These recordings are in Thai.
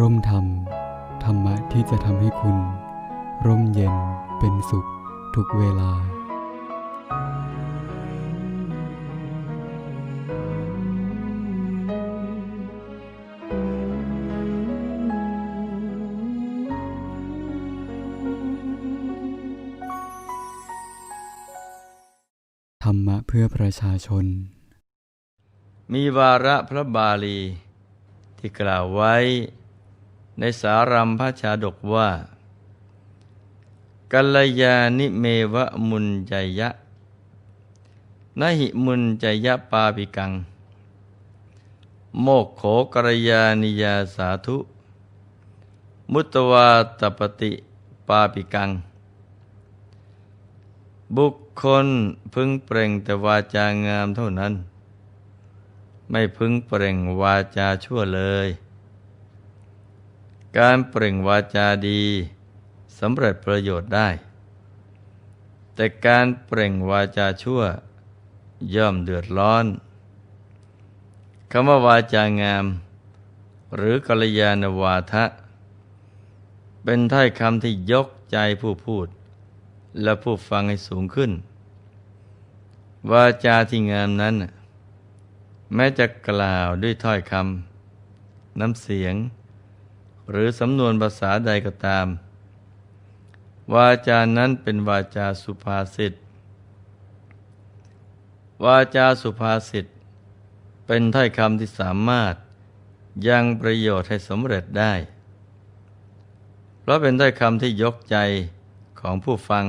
ร่มธรรม ธรรมะที่จะทำให้คุณ ร่มเย็นเป็นสุขทุกเวลา ธรรมะเพื่อประชาชน มีวาระพระบาลีที่กล่าวไว้ ในสารัมพระชาดกว่ากัลยาณิเมวะมุนใจยะนหิมุนใจยะปาปิกัง โมกโขกรยานิยาสาธุ มุตตวาตปฏิปาปิกัง บุคคลพึงเปล่งแต่วาจางามเท่านั้น ไม่พึงเปล่งวาจาชั่วเลย การเปล่งวาจาดีสำเร็จประโยชน์ได้ แต่การเปล่งวาจาชั่ว ย่อมเดือดร้อนคำว่าวาจางาม หรือกัลยาณวาทะ เป็นถ้อยคำที่ยกใจผู้พูด และผู้ฟังให้สูงขึ้น วาจาที่งามนั้น แม้จะกล่าวด้วยถ้อยคำน้ำเสียง หรือสำนวนภาษาใดก็ตาม วาจานั้นเป็นวาจาสุภาษิตวาจาสุภาษิตเป็นถ้อยคำที่สามารถยังประโยชน์ให้สำเร็จได้ เพราะเป็นถ้อยคำที่ยกใจของผู้ฟัง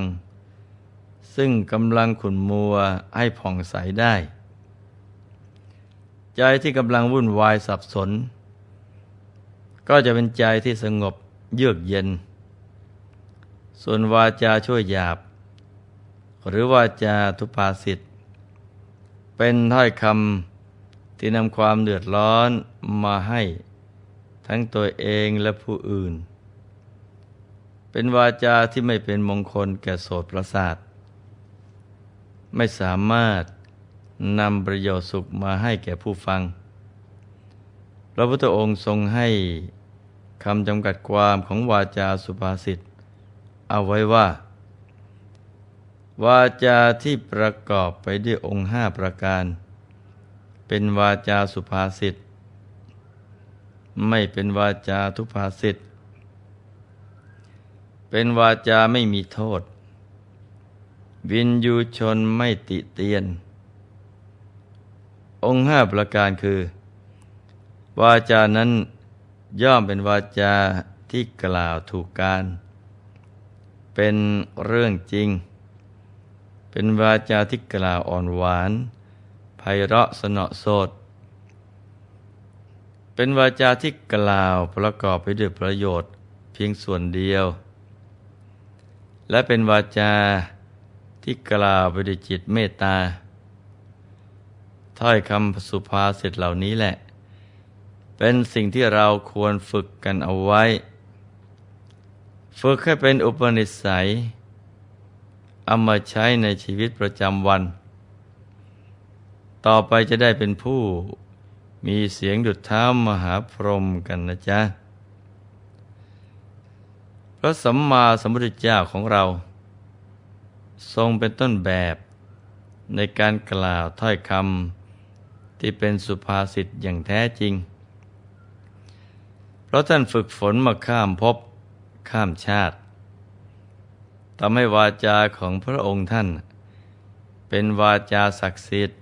ซึ่งกำลังขุนมัวให้ผ่องใสได้ ใจที่กำลังวุ่นวายสับสน ก็จะเป็นใจที่สงบเยือกเย็น ส่วนวาจาช่วยหยาบ หรือวาจาทุพาสิทธ์เป็นถ้อยคำที่นำความเดือดร้อนมาให้ทั้งตัวเองและผู้อื่น เป็นวาจาที่ไม่เป็นมงคลแก่โสตประสาท ไม่สามารถนำประโยชน์สุขมาให้แก่ผู้ฟัง พระพุทธองค์ทรงให้ คำจำกัดความของวาจาสุภาษิต เอาไว้ว่า วาจาที่ประกอบไปด้วยองค์ห้าประการ เป็นวาจาสุภาษิต ไม่เป็นวาจาทุภาษิต เป็นวาจาไม่มีโทษ วินยูชนไม่ติเตียน องค์ห้าประการคือ วาจานั้น ย่อมเป็นวาจาที่กล่าวถูกการ เป็นเรื่องจริง เป็นวาจาที่กล่าวอ่อนหวานไพเราะสนอโสด เป็นวาจาที่กล่าวประกอบไปด้วยประโยชน์เพียงส่วนเดียว และเป็นวาจาที่กล่าวไปด้วยจิตเมตตาถ้อยคำสุภาษิตเหล่านี้แหละ เป็นสิ่งที่เราควรฝึกกันเอาไว้ ฝึกให้เป็นอุปนิสัยเอามาใช้ในชีวิตประจำวัน ต่อไปจะได้เป็นผู้มีเสียงดุจเท้ามหาพรหมกันนะจ๊ะ พระสัมมาสัมพุทธเจ้าของเรา ทรงเป็นต้นแบบในการกล่าวถ้อยคำที่เป็นสุภาษิตอย่างแท้จริง ราะท่านฝึกฝนมาข้ามภพข้ามชาติทำให้วาจาของพระองค์ท่าน เป็นวาจาศักดิ์สิทธิ์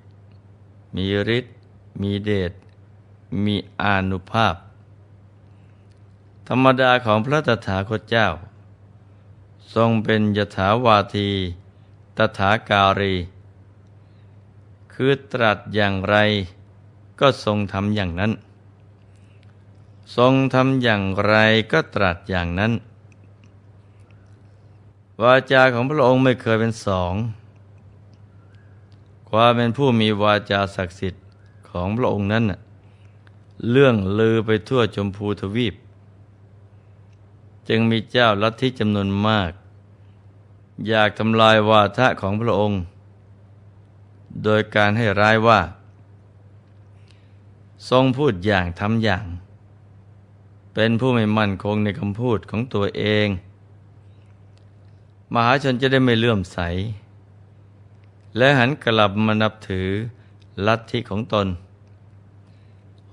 มีฤทธิ์มีเดชมีอานุภาพ ธรรมดาของพระตถาคตเจ้า ทรงเป็นยถาวาที ตถาการี คือตรัสอย่างไรก็ทรงทำอย่างนั้น ทรงทำอย่างไรก็ตรัสอย่างนั้น วาจาของพระองค์ไม่เคยเป็นสองความเป็นผู้มีวาจาศักดิ์สิทธิ์ของพระองค์นั้นน่ะเรื่องลือไปทั่วชมพูทวีป จึงมีเจ้าลัทธิจำนวนมาก อยากทำลายวาทะของพระองค์ โดยการให้ร้ายว่า ทรงพูดอย่างทำอย่าง เป็นผู้ไม่มั่นคงในคำพูดของตัวเอง มหาชนจะได้ไม่เลื่อมใส และหันกลับมานับถือลัทธิของตน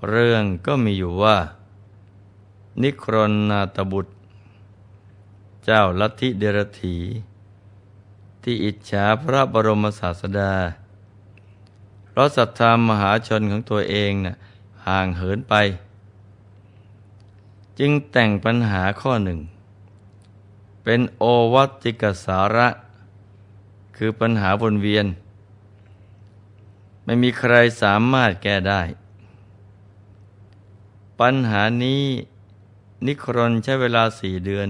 เรื่องก็มีอยู่ว่า นิครนนาตบุตร เจ้าลัทธิเดรถี ที่อิจฉาพระบรมศาสดา เพราะศรัทธามหาชนของตัวเองน่ะห่างเหินไป จึงแต่งปัญหาข้อหนึ่ง เป็นโอวัติกสาระ คือปัญหาวนเวียน ไม่มีใครสามารถแก้ได้ ปัญหานี้นิครนใช้เวลาสี่เดือน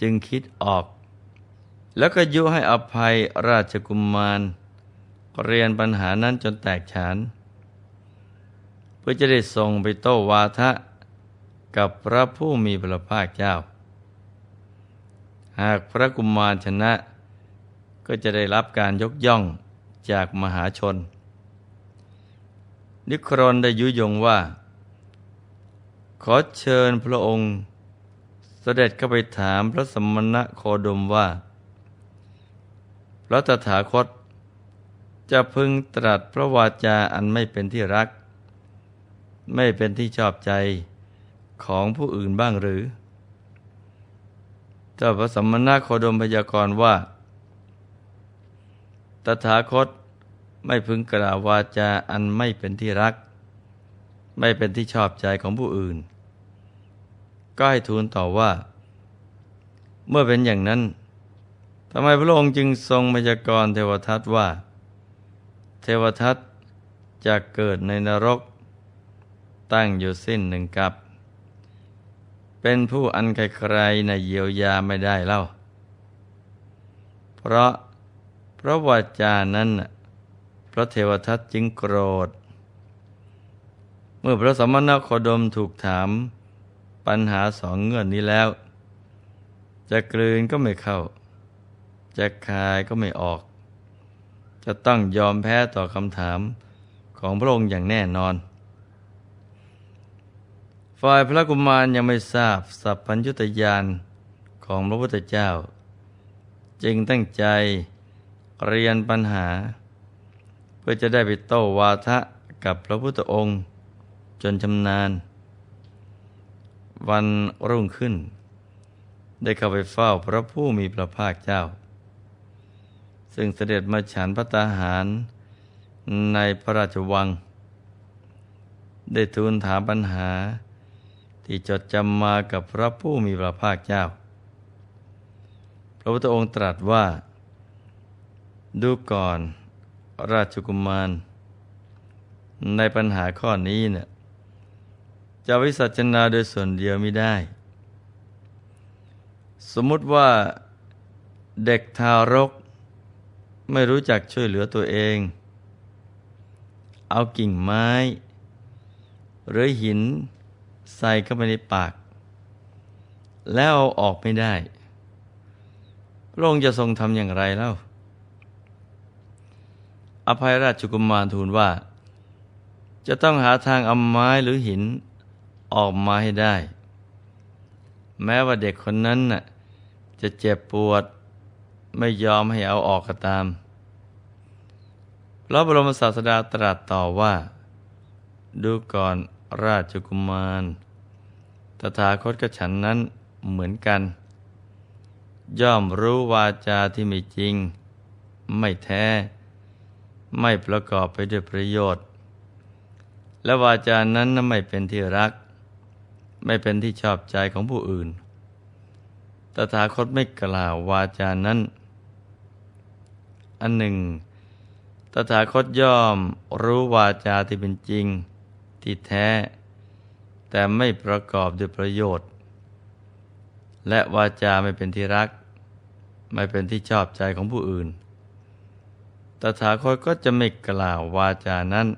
จึงคิดออก แล้วก็ยุให้อภัยราชกุมมาร เรียนปัญหานั้นจนแตกฉาน เพื่อจะได้ส่งไปโต้วาทะ กับพระผู้มีพระภาคเจ้า หากพระกุมารชนะ ก็จะได้รับการยกย่องจากมหาชน นิครนได้ยุยงว่า ขอเชิญพระองค์เสด็จเข้าไปถามพระสมณะโคดมว่า พระตถาคต จะพึงตรัสพระวาจาอันไม่เป็นที่รัก ไม่เป็นที่ชอบใจ ของผู้อื่นบ้างหรือ เจ้าพระสัมณะโคดมพยากรณ์ว่า ตถาคตไม่พึงกล่าววาจาอันไม่เป็นที่รัก ไม่เป็นที่ชอบใจของผู้อื่น ก็ให้ทูลต่อว่า เมื่อเป็นอย่างนั้นทำไมพระองค์จึงทรงพยากรณ์เทวทัตว่า เทวทัตจะเกิดในนรก ตั้งอยู่สิ้นหนึ่งกับ เป็นผู้อันใครๆในเยียวยาไม่ได้เล่า เพราะพระวาจานั้นพระเทวทัตจึงโกรธ เมื่อพระสมณโคดมถูกถามปัญหาสองเงื่อนนี้แล้ว จะกลืนก็ไม่เข้า จะคายก็ไม่ออก จะต้องยอมแพ้ต่อคำถามของพระองค์อย่างแน่นอน ฝ่ายพระกุมารยังไม่ทราบสัพพัญญุตยานของพระพุทธเจ้า จึงตั้งใจเรียนปัญหา เพื่อจะได้ไปโต้วาทะกับพระพุทธองค์ จนชำนาญ วันรุ่งขึ้น ได้เข้าไปเฝ้าพระผู้มีพระภาคเจ้า ซึ่งเสด็จมาฉันพระตาหารในพระราชวัง ได้ทูลถามปัญหา ที่จดจำมากับพระผู้มีพระภาคเจ้า พระพุทธองค์ตรัสว่า ดูก่อนราชกุมาร ในปัญหาข้อนี้เนี่ยจะวิสัชนาโดยส่วนเดียวไม่ได้ สมมุติว่าเด็กทารก ไม่รู้จักช่วยเหลือตัวเอง เอากิ่งไม้ หรือหิน ใส่เข้าไปในปาก แล้วเอาออกไม่ได้ พระองค์จะทรงทำอย่างไรเล่า อภัยราชกุมารทูลว่า จะต้องหาทางเอาไม้หรือหินออกมาให้ได้ แม้ว่าเด็กคนนั้นน่ะจะเจ็บปวดไม่ยอมให้เอาออกก็ตามพระบรมศาสดาตรัสต่อว่า ดูก่อน ราชกุมาร ตถาคตกับฉันนั้นเหมือนกัน ย่อมรู้วาจาที่ไม่จริง ไม่แท้ ไม่ประกอบไปด้วยประโยชน์ และวาจานั้นไม่เป็นที่รัก ไม่เป็นที่ชอบใจของผู้อื่น ตถาคตไม่กล่าววาจานั้น อันหนึ่งตถาคตย่อมรู้วาจาที่เป็นจริง ที่แท้ แต่ไม่ประกอบด้วยประโยชน์ และวาจาไม่เป็นที่รัก ไม่เป็นที่ชอบใจของผู้อื่น ตถาคตก็จะไม่กล่าววาจานั้น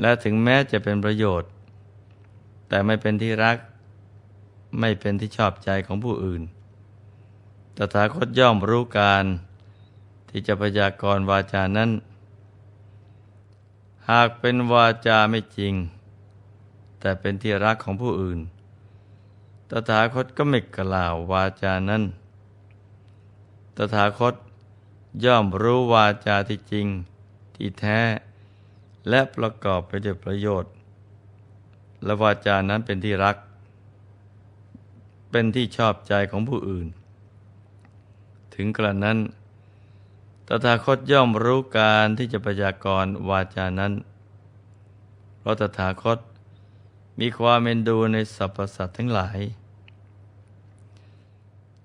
และถึงแม้จะเป็นประโยชน์ แต่ไม่เป็นที่รัก ไม่เป็นที่ชอบใจของผู้อื่น ตถาคตย่อมรู้การที่จะพยากรณ์วาจานั้น หากเป็นวาจาไม่จริง แต่เป็นที่รักของผู้อื่น ตถาคตก็ไม่กล่าววาจานั้น ตถาคตย่อมรู้วาจาที่จริง ที่แท้ และประกอบไปด้วยประโยชน์ และวาจานั้นเป็นที่รัก เป็นที่ชอบใจของผู้อื่น ถึงกระนั้น ตถาคตย่อมรู้การที่จะพยากรวาจานั้น เพราะตถาคตมีความเมนดูในสรรพสัตว์ทั้งหลาย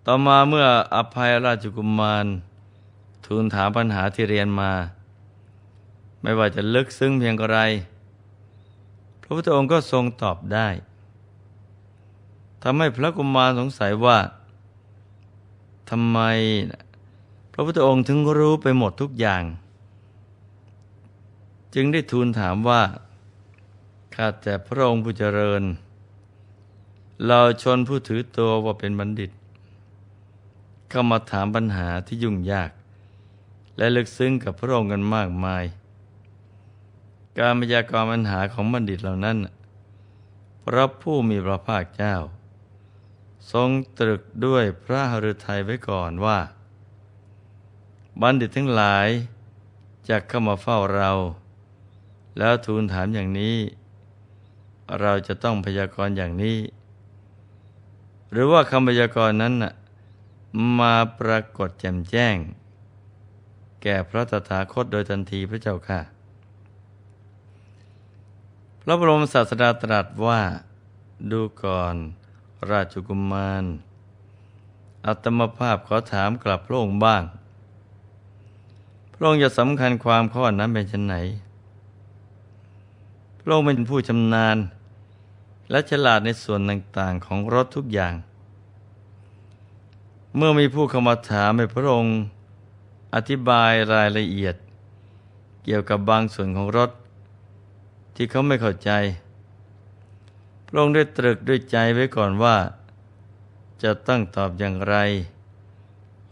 ต่อมาเมื่ออภัยราชกุมมาร ทูลถามปัญหาที่เรียนมา ไม่ว่าจะลึกซึ้งเพียงไร พระพุทธองค์ก็ทรงตอบได้ทำให้พระกุมารสงสัยว่าทำไมพ ระพุทธองค์ถึงรู้ไปหมดทุกอย่าง จึงได้ทูลถามว่า ข้าแต่พระองค์ผู้เจริญ เราชนผู้ถือตัวว่าเป็นบัณฑิต เข้ามาถามปัญหาที่ยุ่งยาก และลึกซึ้งกับพระองค์กันมากมาย การพยากรณ์ปัญหาของบัณฑิตเหล่านั้นพระผู้มีพระภาคเจ้า ทรงตรึกด้วยพระหฤทัยไว้ก่อนว่า บัณฑิตทั้งหลายจะเข้ามาเฝ้าเรา แล้วทูลถามอย่างนี้ เราจะต้องพยากรณ์อย่างนี้ หรือว่าคำพยากรณ์นั้นน่ะมาปรากฏแจ่มแจ้ง แก่พระตถาคตโดยทันทีพระเจ้าค่ะ พระบรมศาสดาตรัสว่าดูก่อน ราชกุมารอัตมภาพขอถามกลับพระองค์บ้าง พระองค์จะสำคัญความข้อนั้นเป็นชนไหน พระองค์เป็นผู้ชำนาญ และฉลาดในส่วนต่างๆของรถทุกอย่าง เมื่อมีผู้เข้ามาถามให้พระองค์อธิบายรายละเอียด เกี่ยวกับบางส่วนของรถ ที่เขาไม่เข้าใจ พระองค์ได้ตรึกด้วยใจไว้ก่อนว่า จะต้องตอบอย่างไร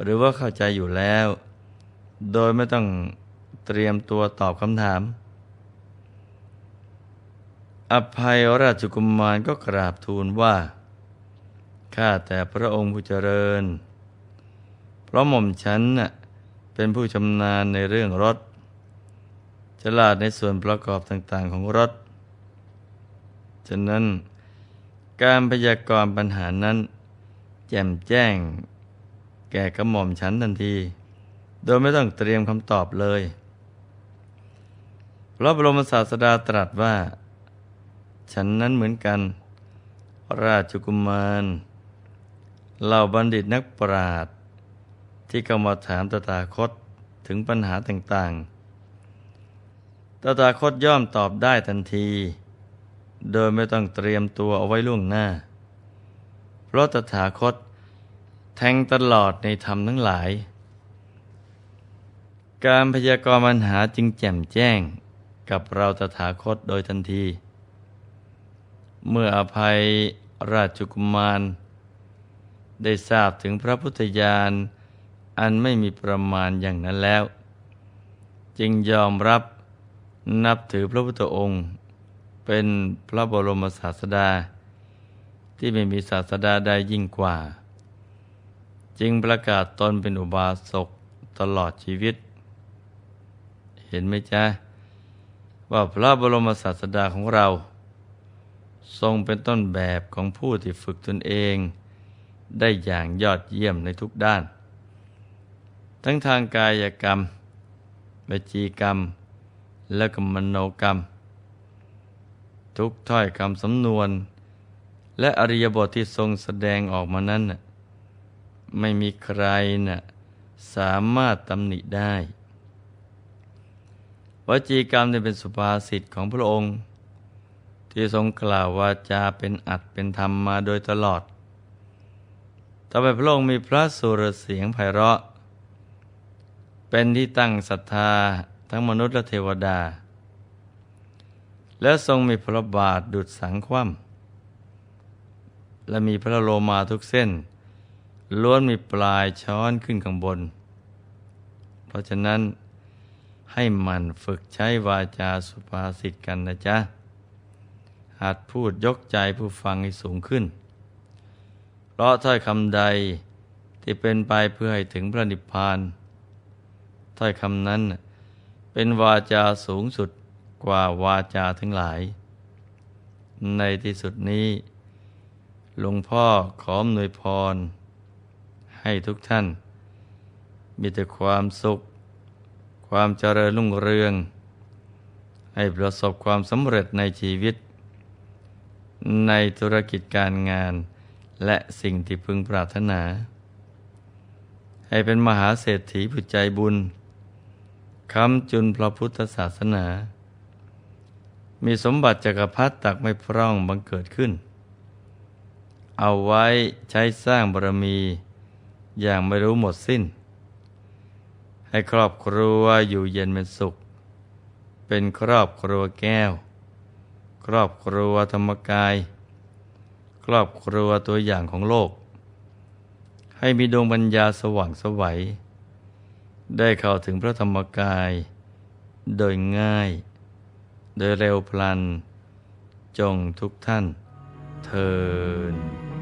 หรือว่าเข้าใจอยู่แล้ว โดยไม่ต้องเตรียมตัวตอบคำถาม อภัยราชกุมมารก็กราบทูลว่า ข้าแต่พระองค์ผู้เจริญ เพราะหม่อมฉันน่ะเป็นผู้ชำนาญในเรื่องรถ ฉลาดในส่วนประกอบต่างๆของรถ ฉะนั้นการพยากรณ์ปัญหานั้น แจ่มแจ้ง แก่กระหม่อมฉันทันที โดยไม่ต้องเตรียมคำตอบเลยพระบรมศาสดาตรัสว่า ฉันนั้นเหมือนกัน ราชกุมารเหล่าบัณฑิตนักปราชญ์ที่เข้ามาถามตถาคตถึงปัญหาต่างๆ ตถาคตย่อมตอบได้ทันที โดยไม่ต้องเตรียมตัวเอาไว้ล่วงหน้า เพราะตถาคตแทงตลอดในธรรมทั้งหลาย การพยากรณ์ปัญหาจึงแจ่มแจ้งกับเราตถาคตโดยทันที เมื่ออภัยราชกุมาร ได้ทราบถึงพระพุทธญาณอันไม่มีประมาณอย่างนั้นแล้ว จึงยอมรับนับถือพระพุทธองค์ เป็นพระบรมศาสดา ที่ไม่มีศาสดาใดยิ่งกว่า จึงประกาศตนเป็นอุบาสกตลอดชีวิต เห็นไหมจ๊ะ ว่าพระบรมศาสดาของเรา ทรงเป็นต้นแบบของผู้ที่ฝึกตนเอง ได้อย่างยอดเยี่ยมในทุกด้าน ทั้งทางกายกรรมวจีกรรม และกรรมโนกรรม ทุกถ้อยคำสำนวน และอริยบทที่ทรงแสดงออกมานั้น ไม่มีใครน่ะสามารถตำหนิได้ วจีกรรมเป็นสุภาษิตของพระองค์ ที่ทรงกล่าววาจาเป็นอัดเป็นธรรมมาโดยตลอด ต่อไปพระองค์มีพระสุรเสียงไพเราะ เป็นที่ตั้งศรัทธาทั้งมนุษย์และเทวดา และทรงมีพระบาทดุจสังคว่ำและมีพระโลมาทุกเส้น ล้วนมีปลายช้อนขึ้นข้างบน เพราะฉะนั้น ให้มันฝึกใช้วาจาสุภาษิตกันนะจ๊ะ หัดพูดยกใจผู้ฟังให้สูงขึ้น เพราะถ้อยคำใดที่เป็นไปเพื่อให้ถึงพระนิพพาน ถ้อยคำนั้นเป็นวาจาสูงสุดกว่าวาจาทั้งหลาย ในที่สุดนี้หลวงพ่อขออำนวยพร ให้ทุกท่าน มีแต่ความสุข ความเจริญรุ่งเรือง ให้ประสบความสำเร็จในชีวิต ในธุรกิจการงาน และสิ่งที่พึงปรารถนา ให้เป็นมหาเศรษฐีผู้ใจบุญคำจุนพระพุทธศาสนา มีสมบัติจักรพรรดิตักไม่พร่องบังเกิดขึ้น เอาไว้ใช้สร้างบารมี อย่างไม่รู้หมดสิ้น ให้ครอบครัวอยู่เย็นเป็นสุข เป็นครอบครัวแก้ว ครอบครัวธรรมกาย ครอบครัวตัวอย่างของโลก ให้มีดวงปัญญาสว่างสวัย ได้เข้าถึงพระธรรมกาย โดยง่าย โดยเร็วพลัน จงทุกท่านเทิน